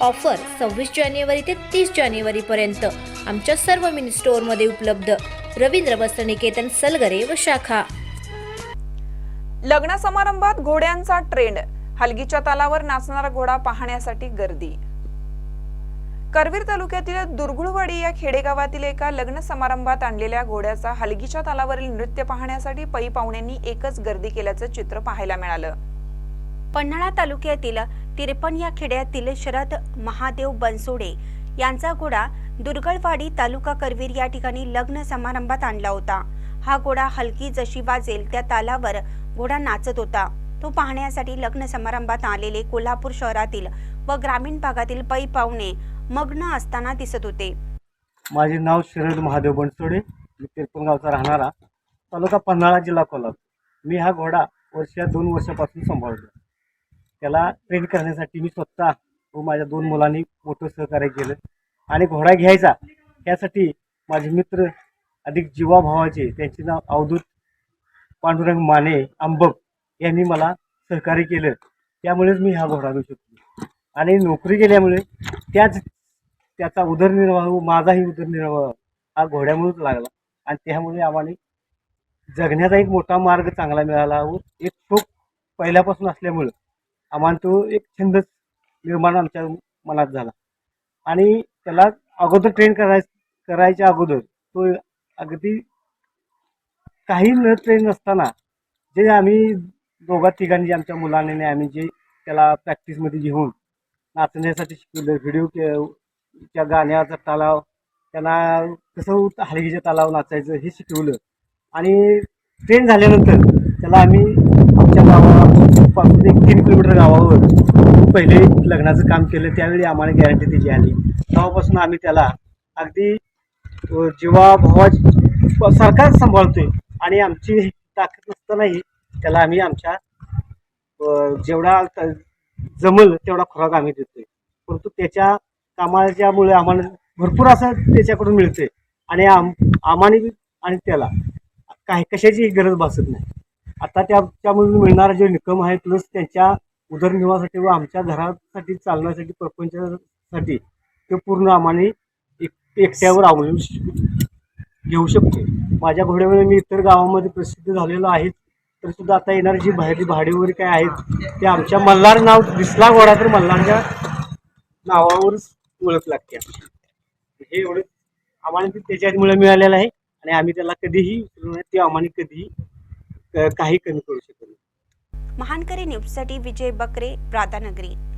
Offer सव्वीस जानेवारी ते तीस जानेवारीपर्यंत आमच्या सर्व मिनी स्टोअरमध्ये उपलब्ध. रवींद्र वस्त्रनिकेतन सलगरे व शाखा. लग्न समारंभात घोड्यांचा ट्रेंड हलगीच्या तालावर नाचणारा घोडा पाहण्यासाठी गर्दी. करवीर तालुक्यातील दुर्गुळवाडी या खेडेगावातील एका लग्न समारंभात आणलेल्या घोड्याचा हलगीच्या तालावरील नृत्य पाहण्यासाठी पै पाहुण्यांनी एकच गर्दी केल्याचं चित्र पाहायला मिळालं. पन्हाळा तालुक्यातील तिरपण या खेड्यातील शरद महादेव बनसोडे यांचा घोडा दुर्गळवाडी तालुका करवीर या ठिकाणी लग्न समारंभात आणला होता. हा घोडा हलकी जशी वाजेल त्या तालावर घोडा नाचत होता. तो पाहण्यासाठी लग्न समारंभात आलेले कोल्हापूर शहरातील व ग्रामीण भागातील पै पाहुणे मग्न असताना दिसत होते. माझे नाव शरद महादेव बनसोडे. मी तिरपण गावचा राहणारा. तालुका पन्हाळा जिल्हा कोल्हापूर. मी हा घोडा वर्षा दोन वर्षापासून सांभाळतो. त्याला ट्रेन करण्यासाठी मी स्वतः व माझ्या दोन मुलांनी मोठं सहकार्य केलं. आणि घोडा घ्यायचा यासाठी माझे मित्र अधिक जीवाभावाचे त्यांचे नाव अवधूत पांडुरंग माने आंबक यांनी मला सहकार्य केलं. त्यामुळेच मी हा घोडा घेऊ शकतो आणि नोकरी केल्यामुळे त्याच त्याचा उदरनिर्वाह व माझाही उदरनिर्वाह हा घोड्यामुळेच लागला. आणि त्यामुळे आम्हाला जगण्याचा एक मोठा मार्ग चांगला मिळाला व एक शोक पहिल्यापासून असल्यामुळं आम्हाला तो एक छंदच निर्माण आमच्या मनात झाला. आणि त्याला अगोदर ट्रेन कराय करायच्या अगोदर तो अगदी काही न ट्रेन नसताना जे आम्ही दोघा तिघांनी आमच्या मुलांनी आम्ही जे त्याला प्रॅक्टिसमध्ये घेऊन नाचण्यासाठी शिकवलं व्हिडिओ त्या गाण्याचा तालाव त्यांना कसं हलगीच्या तालाव नाचायचं हे शिकवलं. आणि ट्रेन झाल्यानंतर त्याला आम्ही आमच्या गावापासून एक तीन किलोमीटर गावावर पहिले लग्नाचं काम केलं. त्यावेळी आम्हाला गॅरंटी त्याची आली. तेव्हापासून आम्ही त्याला अगदी अ, जीवाभावा सरकार सांभाळतोय. आणि आमची ताकद नसतानाही त्याला आम्ही आमच्या जेवढा जमल तेवढा खुराक आम्ही देतोय. परंतु त्याच्या कामाच्यामुळे आम्हाला भरपूर असं त्याच्याकडून मिळते आणि आम आम्हाने आणि त्याला काही कशाचीही गरज भासत नाही. आता त्या त्यामधून मिळणारा जे इन्कम आहे प्लस त्यांच्या उदरनिर्वाहासाठी व आमच्या घरासाठी चालण्यासाठी प्रपंचासाठी ते पूर्ण आम्हाने एक एकट्यावर अवलंबून घेऊ शकतो. माझ्या घोड्यामुळे मी इतर गावामध्ये प्रसिद्ध झालेलो आहे तर सुद्धा आता येणारी जी बाहेरची भाडे वगैरे काय आहेत ते आमच्या मल्हार नाव दिसला घोडा तर मल्हारच्या नावावरच ओळख लागते. हे एवढं आम्हाला त्याच्यामुळे मिळालेलं आहे आणि आम्ही त्याला कधीही ते आम्हाला कधीही काही कमी करू शकत नाही. महानकरी न्यूजसाठी विजय बकरे राधानगरी.